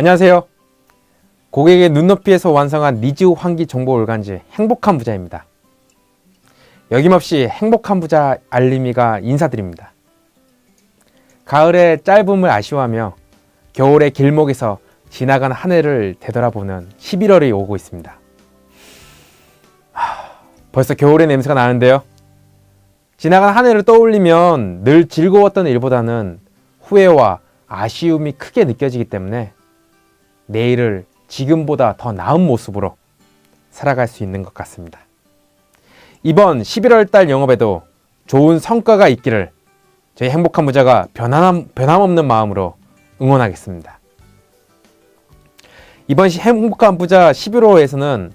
안녕하세요. 고객의 눈높이에서 완성한 니즈 환기 정보 올간지 행복한 부자입니다. 여김없이 행복한 부자 알림이가 인사드립니다. 가을의 짧음을 아쉬워하며 겨울의 길목에서 지나간 한 해를 되돌아보는 11월이 오고 있습니다. 하, 벌써 겨울의 냄새가 나는데요. 지나간 한 해를 떠올리면 늘 즐거웠던 일보다는 후회와 아쉬움이 크게 느껴지기 때문에 내일을 지금보다 더 나은 모습으로 살아갈 수 있는 것 같습니다. 이번 11월 달 영업에도 좋은 성과가 있기를 저희 행복한 부자가 변함, 변함없는 마음으로 응원하겠습니다. 이번 시 행복한 부자 11호에서는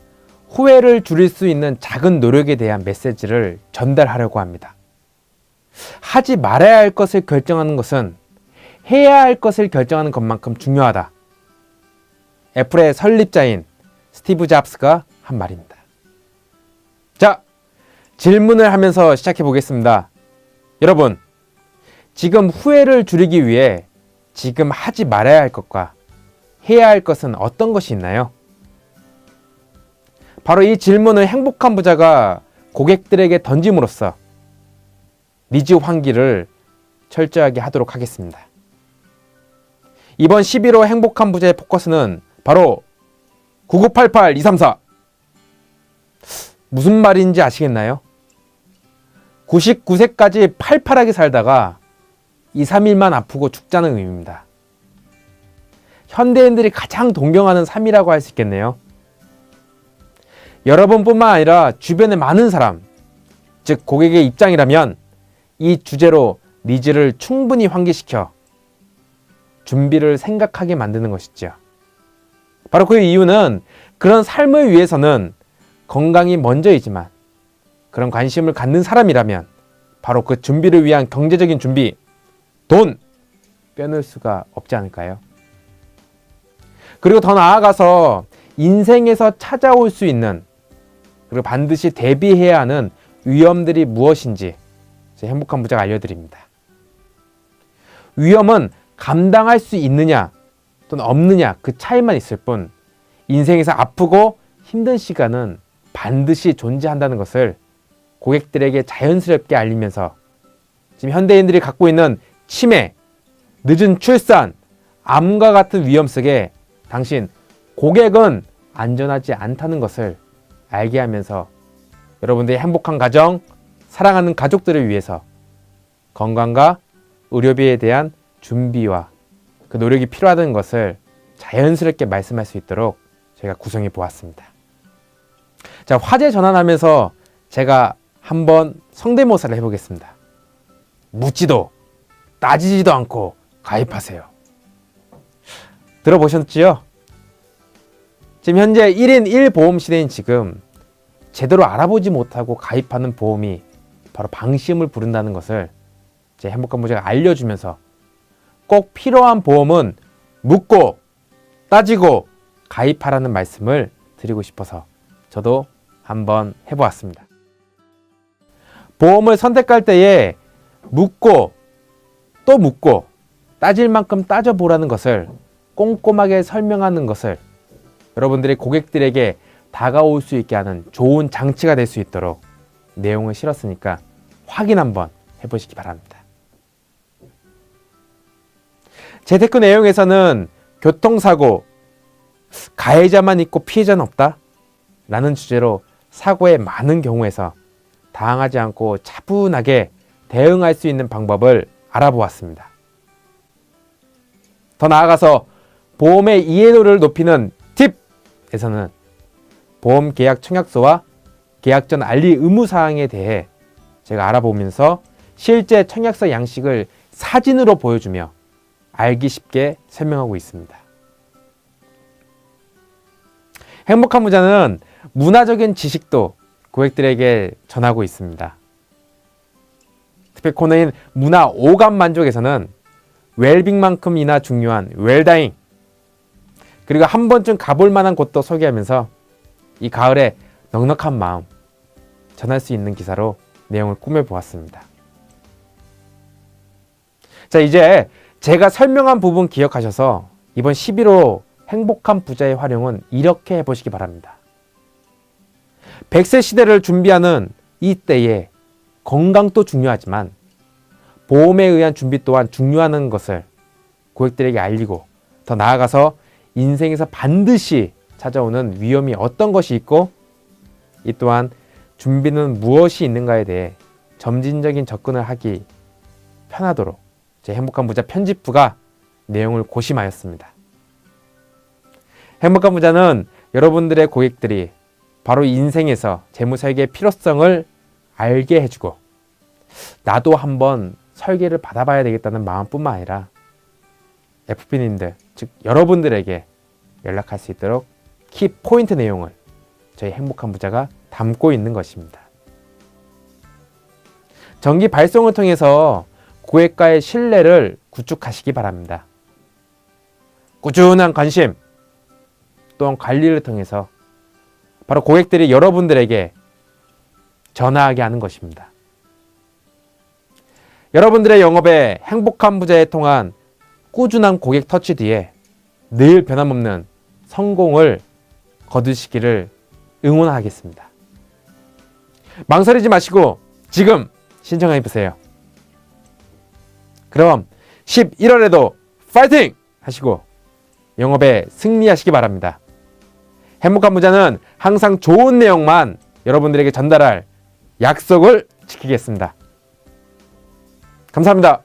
후회를 줄일 수 있는 작은 노력에 대한 메시지를 전달하려고 합니다. 하지 말아야 할 것을 결정하는 것은 해야 할 것을 결정하는 것만큼 중요하다. 애플의 설립자인 스티브 잡스가 한 말입니다. 자, 질문을 하면서 시작해 보겠습니다. 여러분, 지금 후회를 줄이기 위해 지금 하지 말아야 할 것과 해야 할 것은 어떤 것이 있나요? 바로 이 질문을 행복한 부자가 고객들에게 던짐으로써 니즈 환기를 철저하게 하도록 하겠습니다. 이번 11호 행복한 부자의 포커스는 바로 9988-234 무슨 말인지 아시겠나요? 99세까지 팔팔하게 살다가 2, 3일만 아프고 죽자는 의미입니다. 현대인들이 가장 동경하는 삶이라고 할 수 있겠네요. 여러분뿐만 아니라 주변의 많은 사람, 즉 고객의 입장이라면 이 주제로 니즈를 충분히 환기시켜 준비를 생각하게 만드는 것이죠. 바로 그 이유는 그런 삶을 위해서는 건강이 먼저이지만 그런 관심을 갖는 사람이라면 바로 그 준비를 위한 경제적인 준비, 돈 빼놓을 수가 없지 않을까요? 그리고 더 나아가서 인생에서 찾아올 수 있는 그리고 반드시 대비해야 하는 위험들이 무엇인지 제 행복한 부자가 알려드립니다. 위험은 감당할 수 있느냐 또는 없느냐 그 차이만 있을 뿐 인생에서 아프고 힘든 시간은 반드시 존재한다는 것을 고객들에게 자연스럽게 알리면서 지금 현대인들이 갖고 있는 치매, 늦은 출산, 암과 같은 위험 속에 당신 고객은 안전하지 않다는 것을 알게 하면서 여러분들의 행복한 가정, 사랑하는 가족들을 위해서 건강과 의료비에 대한 준비와 그 노력이 필요하다는 것을 자연스럽게 말씀할 수 있도록 제가 구성해 보았습니다. 자, 화제 전환하면서 제가 한번 성대모사를 해보겠습니다. 묻지도 따지지도 않고 가입하세요. 들어보셨지요? 지금 현재 1인 1보험 시대인 지금 제대로 알아보지 못하고 가입하는 보험이 바로 방심을 부른다는 것을 제 행복한 모자가 알려주면서 꼭 필요한 보험은 묻고 따지고 가입하라는 말씀을 드리고 싶어서 저도 한번 해보았습니다. 보험을 선택할 때에 묻고 또 묻고 따질 만큼 따져보라는 것을 꼼꼼하게 설명하는 것을 여러분들이 고객들에게 다가올 수 있게 하는 좋은 장치가 될 수 있도록 내용을 실었으니까 확인 한번 해보시기 바랍니다. 재테크 내용에서는 교통사고, 가해자만 있고 피해자는 없다? 라는 주제로 사고의 많은 경우에서 당하지 않고 차분하게 대응할 수 있는 방법을 알아보았습니다. 더 나아가서 보험의 이해도를 높이는 팁에서는 보험 계약 청약서와 계약 전 알리 의무 사항에 대해 제가 알아보면서 실제 청약서 양식을 사진으로 보여주며 알기 쉽게 설명하고 있습니다. 행복한 부자는 문화적인 지식도 고객들에게 전하고 있습니다. 특히 코너인 문화 오감 만족에서는 웰빙만큼이나 중요한 웰다잉 그리고 한 번쯤 가볼 만한 곳도 소개하면서 이 가을에 넉넉한 마음 전할 수 있는 기사로 내용을 꾸며보았습니다. 자, 이제 제가 설명한 부분 기억하셔서 이번 11호 행복한 부자의 활용은 이렇게 해보시기 바랍니다. 100세 시대를 준비하는 이 때에 건강도 중요하지만 보험에 의한 준비 또한 중요하는 것을 고객들에게 알리고 더 나아가서 인생에서 반드시 찾아오는 위험이 어떤 것이 있고 이 또한 준비는 무엇이 있는가에 대해 점진적인 접근을 하기 편하도록 제 행복한 부자 편집부가 내용을 고심하였습니다. 행복한 부자는 여러분들의 고객들이 바로 인생에서 재무 설계의 필요성을 알게 해주고 나도 한번 설계를 받아봐야 되겠다는 마음뿐만 아니라 FP님들 즉 여러분들에게 연락할 수 있도록 키 포인트 내용을 저희 행복한 부자가 담고 있는 것입니다. 정기 발송을 통해서 고객과의 신뢰를 구축하시기 바랍니다. 꾸준한 관심 또한 관리를 통해서 바로 고객들이 여러분들에게 전화하게 하는 것입니다. 여러분들의 영업에 행복한 부자에 통한 꾸준한 고객 터치 뒤에 늘 변함없는 성공을 거두시기를 응원하겠습니다. 망설이지 마시고 지금 신청해 보세요. 그럼 11월에도 파이팅 하시고 영업에 승리하시기 바랍니다. 행복한 부자는 항상 좋은 내용만 여러분들에게 전달할 약속을 지키겠습니다. 감사합니다.